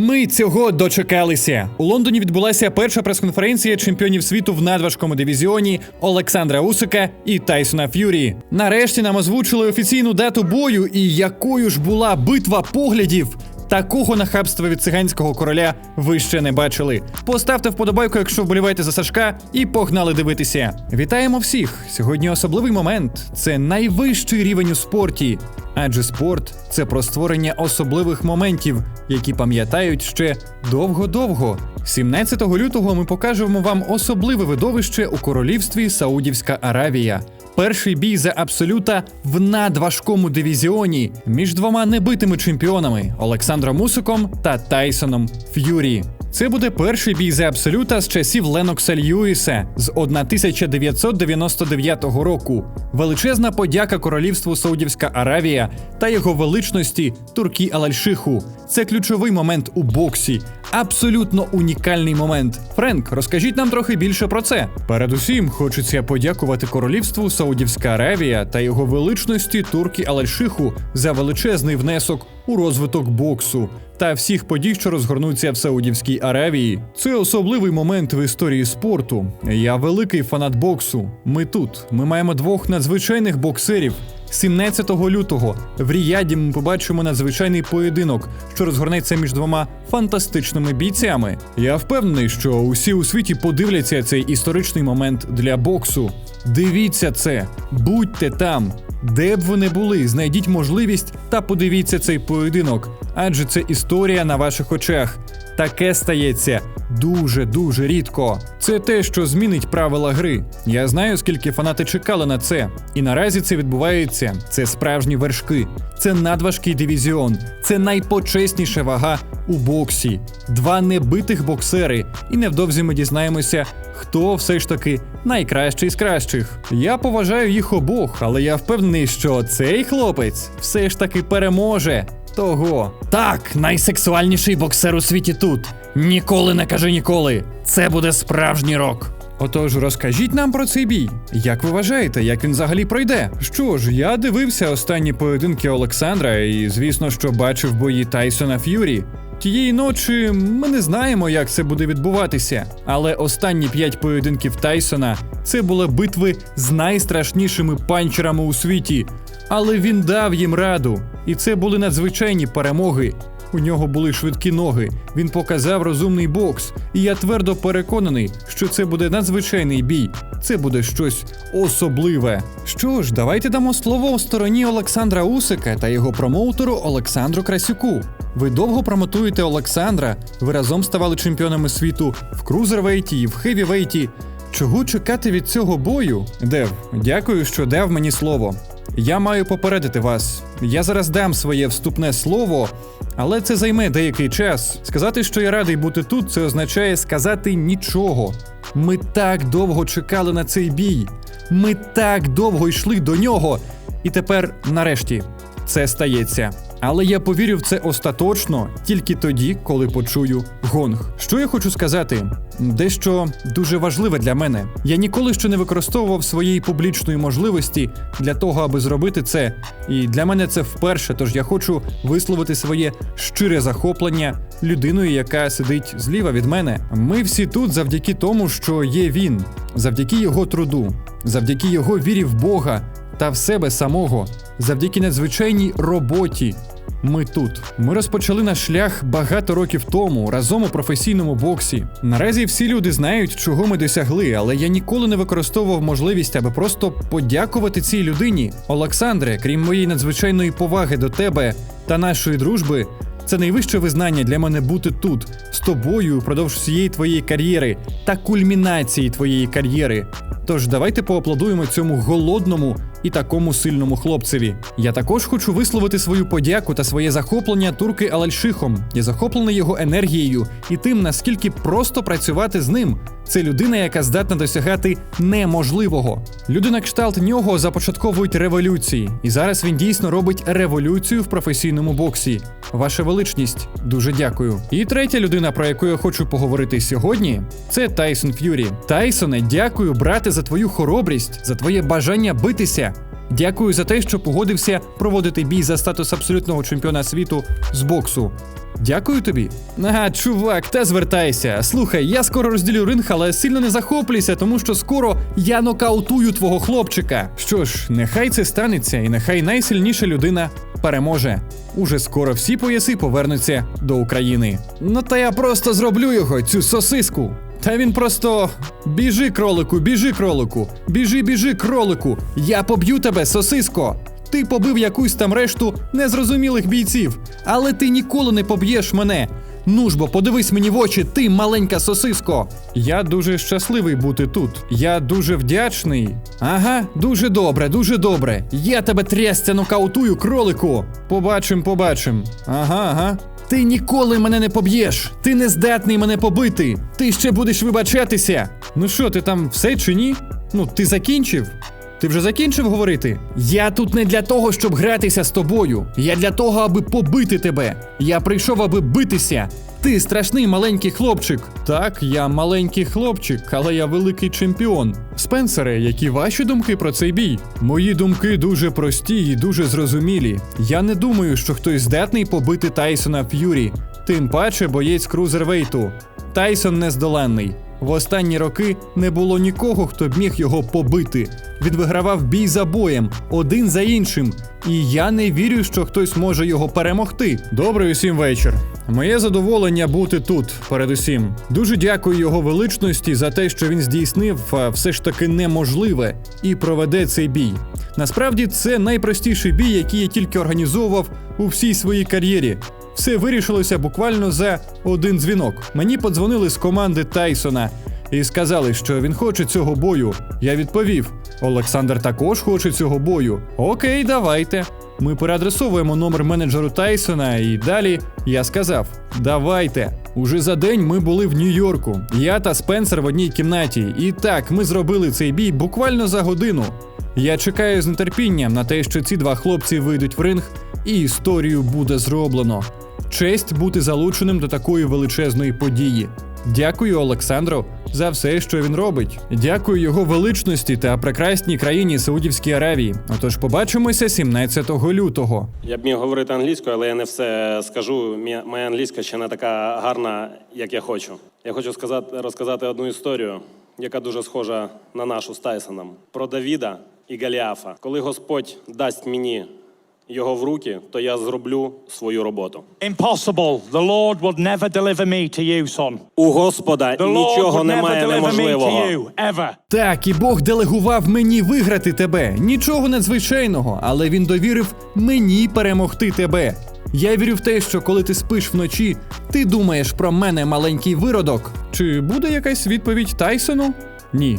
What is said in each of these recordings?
Ми цього дочекалися. У Лондоні відбулася перша прес-конференція чемпіонів світу в надважкому дивізіоні Олександра Усика і Тайсона Ф'юрі. Нарешті нам озвучили офіційну дату бою, і якою ж була битва поглядів. Такого нахабства від циганського короля ви ще не бачили. Поставте вподобайку, якщо вболіваєте за Сашка, і погнали дивитися. Вітаємо всіх! Сьогодні особливий момент. Це найвищий рівень у спорті. Адже спорт це про створення особливих моментів, які пам'ятають ще довго-довго. 17 лютого ми покажемо вам особливе видовище у королівстві Саудівська Аравія. Перший бій за абсолюта в надважкому дивізіоні між двома небитими чемпіонами Олександром Мусиком та Тайсоном Ф'юрі. Це буде перший бій за абсолюта з часів Ленокса Льюіса з 1999 року. Величезна подяка королівству Саудівська Аравія та його величності Туркі Алальшиху. Це ключовий момент у боксі. Абсолютно унікальний момент. Френк, розкажіть нам трохи більше про це. Передусім, хочеться подякувати королівству Саудівська Аравія та його величності Туркі Алальшиху за величезний внесок у розвиток боксу та всіх подій, що розгорнуться в Саудівській Аравії. Це особливий момент в історії спорту. Я великий фанат боксу. Ми тут. Ми маємо двох надзвичайних боксерів. 17 лютого в Ріяді ми побачимо надзвичайний поєдинок, що розгорнеться між двома фантастичними бійцями. Я впевнений, що усі у світі подивляться цей історичний момент для боксу. Дивіться це, будьте там. Де б ви не були, знайдіть можливість та подивіться цей поєдинок, адже це історія на ваших очах. Таке стається дуже дуже рідко. Це те, що змінить правила гри. Я знаю, скільки фанати чекали на це, і наразі це відбувається. Це справжні вершки, це надважкий дивізіон, це найпочесніша вага у боксі. Два небитих боксери, і невдовзі ми дізнаємося, хто все ж таки найкращий з кращих. Я поважаю їх обох, але я впевнений, що цей хлопець все ж таки переможе. Того. Так, найсексуальніший боксер у світі тут. Ніколи не кажи ніколи. Це буде справжній рок. Отож, розкажіть нам про цей бій. Як ви вважаєте, як він взагалі пройде? Що ж, я дивився останні поєдинки Олександра, і звісно, що бачив бої Тайсона Ф'юрі. Тієї ночі ми не знаємо, як це буде відбуватися, але останні п'ять поєдинків Тайсона це були битви з найстрашнішими панчерами у світі. Але він дав їм раду, і це були надзвичайні перемоги. У нього були швидкі ноги. Він показав розумний бокс, і я твердо переконаний, що це буде надзвичайний бій. Це буде щось особливе. Що ж, давайте дамо слово стороні Олександра Усика та його промоутеру Олександру Красюку. Ви довго промотуєте Олександра. Ви разом ставали чемпіонами світу в крузервейті і в хевівейті. Чого чекати від цього бою? Дев, дякую, що дав мені слово. Я маю попередити вас. Я зараз дам своє вступне слово, але це займе деякий час. Сказати, що я радий бути тут, це означає сказати нічого. Ми так довго чекали на цей бій. Ми так довго йшли до нього. І тепер, нарешті, це стається. Але я повірю в це остаточно тільки тоді, коли почую гонг. Що я хочу сказати? Дещо дуже важливе для мене. Я ніколи ще не використовував своєї публічної можливості для того, аби зробити це. І для мене це вперше. Тож я хочу висловити своє щире захоплення людиною, яка сидить зліва від мене. Ми всі тут завдяки тому, що є він, завдяки його труду, завдяки його вірі в Бога та в себе самого, завдяки надзвичайній роботі. Ми тут. Ми розпочали наш шлях багато років тому разом у професійному боксі. Наразі всі люди знають, чого ми досягли, але я ніколи не використовував можливість, аби просто подякувати цій людині. Олександре, крім моєї надзвичайної поваги до тебе та нашої дружби. Це найвище визнання для мене бути тут, з тобою впродовж всієї твоєї кар'єри та кульмінації твоєї кар'єри. Тож давайте поаплодуємо цьому голодному і такому сильному хлопцеві. Я також хочу висловити свою подяку та своє захоплення турки Алальшихом. Я захоплений його енергією і тим, наскільки просто працювати з ним. Це людина, яка здатна досягати неможливого. Люди на кшталт нього започатковують революції, і зараз він дійсно робить революцію в професійному боксі. Ваша величність, дуже дякую. І третя людина, про яку я хочу поговорити сьогодні, це Тайсон Ф'юрі. Тайсоне, дякую, брате, за твою хоробрість, за твоє бажання битися. Дякую за те, що погодився проводити бій за статус абсолютного чемпіона світу з боксу. Дякую тобі. Ага, чувак, та звертайся. Слухай, я скоро розділю ринг, але сильно не захоплюйся, тому що скоро я нокаутую твого хлопчика. Що ж, нехай це станеться, і нехай найсильніша людина переможе. Уже скоро всі пояси повернуться до України. Ну та я просто зроблю його, цю сосиску. Та він просто біжи, кролику, біжи, кролику, біжи, біжи, кролику. Я поб'ю тебе, сосиско. Ти побив якусь там решту незрозумілих бійців, але ти ніколи не поб'єш мене. Ну ж бо, подивись мені в очі, ти маленька сосиско. Я дуже щасливий бути тут. Я дуже вдячний. Ага, дуже добре, дуже добре. Я тебе трясця нокаутую, кролику. Побачим, побачим. Ага, ага. Ти ніколи мене не поб'єш. Ти не здатний мене побити. Ти ще будеш вибачатися. Ну що, ти там все чи ні? Ну, ти закінчив? Ти вже закінчив говорити? Я тут не для того, щоб гратися з тобою. Я для того, аби побити тебе. Я прийшов, аби битися. Ти страшний маленький хлопчик. Так, я маленький хлопчик, але я великий чемпіон. Спенсере, які ваші думки про цей бій? Мої думки дуже прості і дуже зрозумілі. Я не думаю, що хтось здатний побити Тайсона Ф'юрі. Тим паче боєць крузервейту. Тайсон нездоланний. В останні роки не було нікого, хто б міг його побити. Він вигравав бій за боєм, один за іншим. І я не вірю, що хтось може його перемогти. Добрий усім вечір. Моє задоволення бути тут, передусім. Дуже дякую його величності за те, що він здійснив все ж таки неможливе і проведе цей бій. Насправді це найпростіший бій, який я тільки організовував у всій своїй кар'єрі. Все вирішилося буквально за один дзвінок. Мені подзвонили з команди Тайсона і сказали, що він хоче цього бою. Я відповів: Олександр також хоче цього бою. Окей, давайте. Ми переадресовуємо номер менеджеру Тайсона, і далі я сказав: Давайте. Уже за день ми були в Нью-Йорку. Я та Спенсер в одній кімнаті. І так, ми зробили цей бій буквально за годину. Я чекаю з нетерпінням на те, що ці два хлопці вийдуть в ринг, і історію буде зроблено. Честь бути залученим до такої величезної події. Дякую Олександру за все, що він робить. Дякую його величності та прекрасній країні Саудівській Аравії. Отож, побачимося 17 лютого. Я б міг говорити англійською, але я не все скажу. Моя англійська ще не така гарна, як я хочу. Я хочу сказати, розказати одну історію, яка дуже схожа на нашу з Тайсоном. Про Давіда і Галіафа. Коли Господь дасть мені його в руки, то я зроблю свою роботу. Impossible. The Lord would never deliver me to you, son. У Господа The Lord нічого would never немає deliver me to неможливого. you, ever. Так, і Бог делегував мені виграти тебе. Нічого надзвичайного, але він довірив мені перемогти тебе. Я вірю в те, що коли ти спиш вночі, ти думаєш про мене, маленький виродок. Чи буде якась відповідь Тайсону? Ні.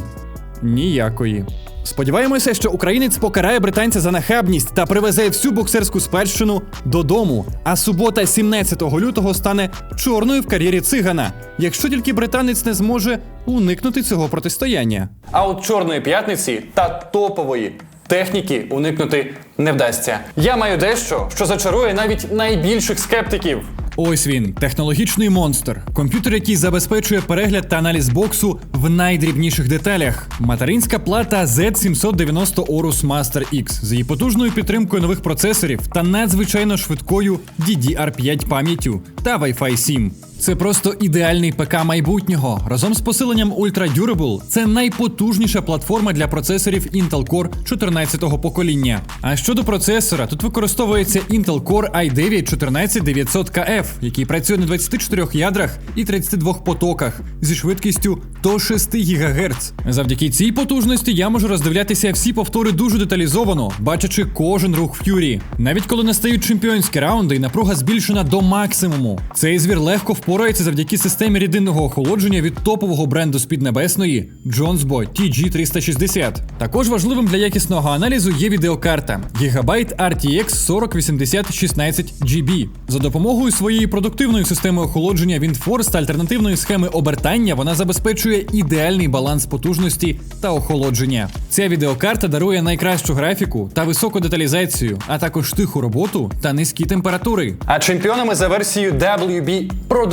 Ніякої. Сподіваємося, що українець покарає британця за нахабність та привезе всю боксерську спадщину додому. А субота, 17 лютого, стане чорною в кар'єрі цигана, якщо тільки британець не зможе уникнути цього протистояння. А от чорної п'ятниці та топової техніки уникнути не вдасться. Я маю дещо, що зачарує навіть найбільших скептиків. Ось він, технологічний монстр. Комп'ютер, який забезпечує перегляд та аналіз боксу в найдрібніших деталях. Материнська плата Z790 Orus Master X з її потужною підтримкою нових процесорів та надзвичайно швидкою DDR5 пам'яттю та Wi-Fi 7. Це просто ідеальний ПК майбутнього. Разом з посиленням Ultra Durable це найпотужніша платформа для процесорів Intel Core 14-го покоління. А щодо процесора, тут використовується Intel Core i9 14900KF, який працює на 24 ядрах і 32 потоках зі швидкістю до 6 ГГц. Завдяки цій потужності я можу роздивлятися всі повтори дуже деталізовано, бачачи кожен рух Ф'юрі. Навіть коли настають чемпіонські раунди і напруга збільшена до максимуму. Цей звір легко впорається завдяки системі рідинного охолодження від топового бренду з Піднебесної Jonesbo TG360. Також важливим для якісного аналізу є відеокарта Gigabyte RTX 4080 16 GB. За допомогою своєї своєю продуктивною системою охолодження Windforce та альтернативної схеми обертання вона забезпечує ідеальний баланс потужності та охолодження. Ця відеокарта дарує найкращу графіку та високу деталізацію, а також тиху роботу та низькі температури. А чемпіонами за версією WB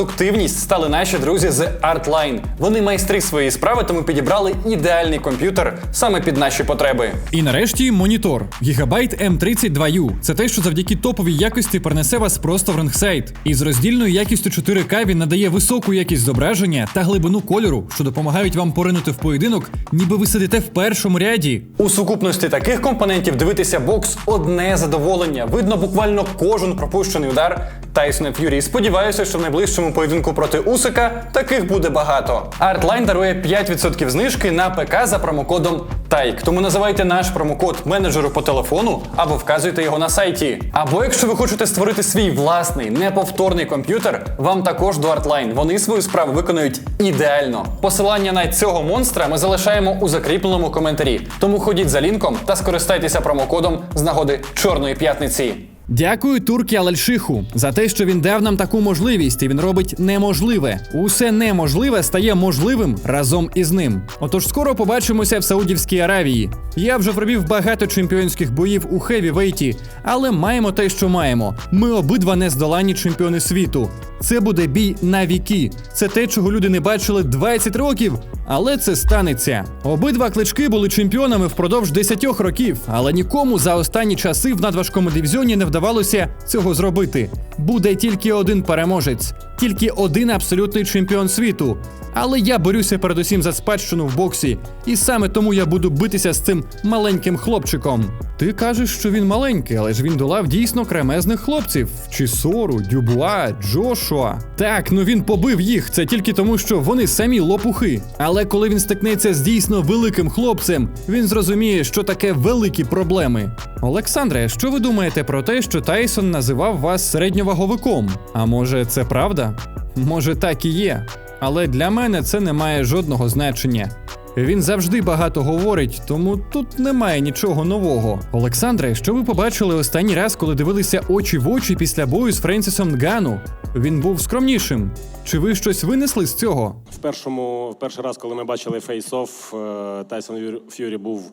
продуктивність стали наші друзі з Artline. Вони майстри своєї справи, тому підібрали ідеальний комп'ютер саме під наші потреби. І нарешті монітор Gigabyte M32U. Це те, що завдяки топовій якості перенесе вас просто в рингсайт. І з роздільною якістю 4К він надає високу якість зображення та глибину кольору, що допомагають вам поринути в поєдинок, ніби ви сидите в першому ряді. У сукупності таких компонентів дивитися бокс одне задоволення. Видно буквально кожен пропущений удар Тайсона Ф'юрі. Сподіваюся, що в найближчому поєдинку проти Усика таких буде багато. Artline дарує 5% знижки на ПК за промокодом TAIK. Тому називайте наш промокод менеджеру по телефону або вказуйте його на сайті. Або якщо ви хочете створити свій власний неповторний комп'ютер, вам також до Artline. Вони свою справу виконують ідеально. Посилання на цього монстра ми залишаємо у закріпленому коментарі. Тому ходіть за лінком та скористайтеся промокодом з нагоди Чорної п'ятниці. Дякую Туркі Алальшиху за те, що він дав нам таку можливість, і він робить неможливе. Усе неможливе стає можливим разом із ним. Отож, скоро побачимося в Саудівській Аравії. Я вже провів багато чемпіонських боїв у хеві-вейті, але маємо те, що маємо. Ми обидва нездоланні чемпіони світу. Це буде бій на віки. Це те, чого люди не бачили 20 років. Але це станеться. Обидва клички були чемпіонами впродовж 10 років, але нікому за останні часи в надважкому дивізіоні не вдавалося цього зробити. Буде тільки один переможець, тільки один абсолютний чемпіон світу. Але я борюся передусім за спадщину в боксі, і саме тому я буду битися з цим маленьким хлопчиком. Ти кажеш, що він маленький, але ж він долав дійсно кремезних хлопців: Чісору, Дюбуа, Джошуа. Так, ну він побив їх. Це тільки тому, що вони самі лопухи. Але коли він стикнеться з дійсно великим хлопцем, він зрозуміє, що таке великі проблеми. Олександре, що ви думаєте про те, що Тайсон називав вас середньоваговиком? А може, це правда? Може, так і є. Але для мене це не має жодного значення. Він завжди багато говорить, тому тут немає нічого нового. Олександре, що ви побачили останній раз, коли дивилися очі в очі після бою з Френсісом Нгану? Він був скромнішим. Чи ви щось винесли з цього? В першому, в перший раз, коли ми бачили фейс-офф, е, Тайсон Ф'юрі- був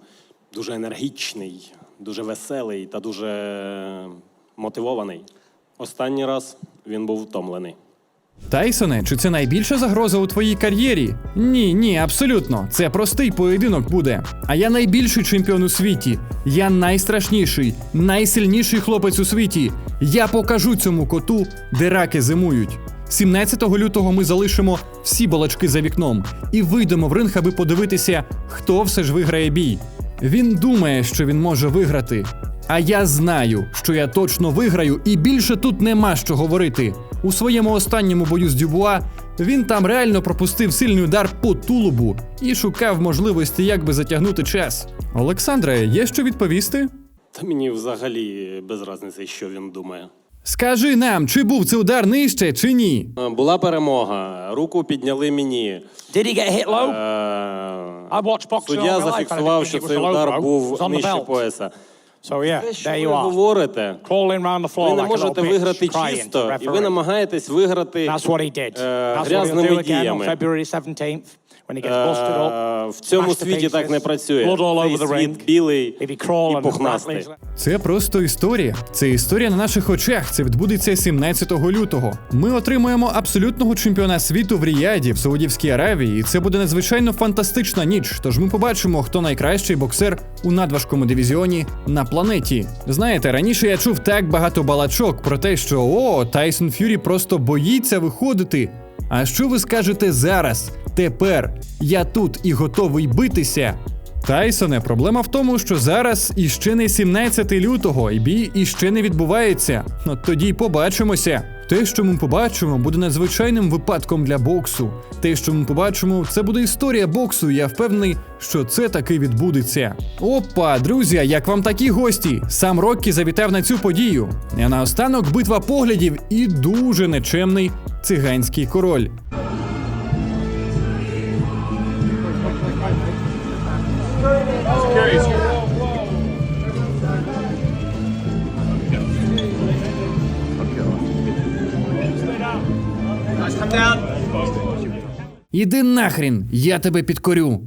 дуже енергічний, дуже веселий та дуже мотивований. Останній раз він був втомлений. Тайсоне, чи це найбільша загроза у твоїй кар'єрі? Ні, ні, абсолютно. Це простий поєдинок буде. А я найбільший чемпіон у світі. Я найстрашніший, найсильніший хлопець у світі. Я покажу цьому коту, де раки зимують. 17 лютого ми залишимо всі балачки за вікном і вийдемо в ринг, аби подивитися, хто все ж виграє бій. Він думає, що він може виграти. А я знаю, що я точно виграю, і більше тут нема що говорити. У своєму останньому бою з Дюбуа він там реально пропустив сильний удар по тулубу і шукав можливості, як би затягнути час. Олександре, є що відповісти? Та мені взагалі без разниці, що він думає. Скажи нам, чи був це удар нижче, чи ні? Була перемога, руку підняли мені. Did he get hit low? Е, I watched boxing Суддя my life, I зафіксував, що it was цей low удар. It був on the нижче belt. пояса. So yeah, Те, що there ви you are. говорите, Crawling around the floor ви не like a можете little bitch, виграти crying to the чисто, і ви намагаєтесь виграти That's what he did. е, That's what he'll грязними do again on діями. February 17th when he gets busted up. Е, В цьому світі так не працює. Цей світ білий і пухнастий. Це просто історія. Це історія на наших очах. Це відбудеться 17 лютого. Ми отримуємо абсолютного чемпіона світу в Ріяді, в Саудівській Аравії. І це буде надзвичайно фантастична ніч. Тож ми побачимо, хто найкращий боксер у надважкому дивізіоні на планеті. Знаєте, раніше я чув так багато балачок про те, що о, Тайсон Ф'юрі просто боїться виходити. А що ви скажете зараз? Тепер я тут і готовий битися. Тайсоне, проблема в тому, що зараз іще не 17 лютого, і бій іще не відбувається. От тоді й побачимося. Те, що ми побачимо, буде надзвичайним випадком для боксу. Те, що ми побачимо, це буде історія боксу. Я впевнений, що це таки відбудеться. Опа, друзі, як вам такі гості? Сам Роккі завітав на цю подію. А наостанок битва поглядів і дуже нечемний циганський король. Іди нахрін, я тебе підкорю.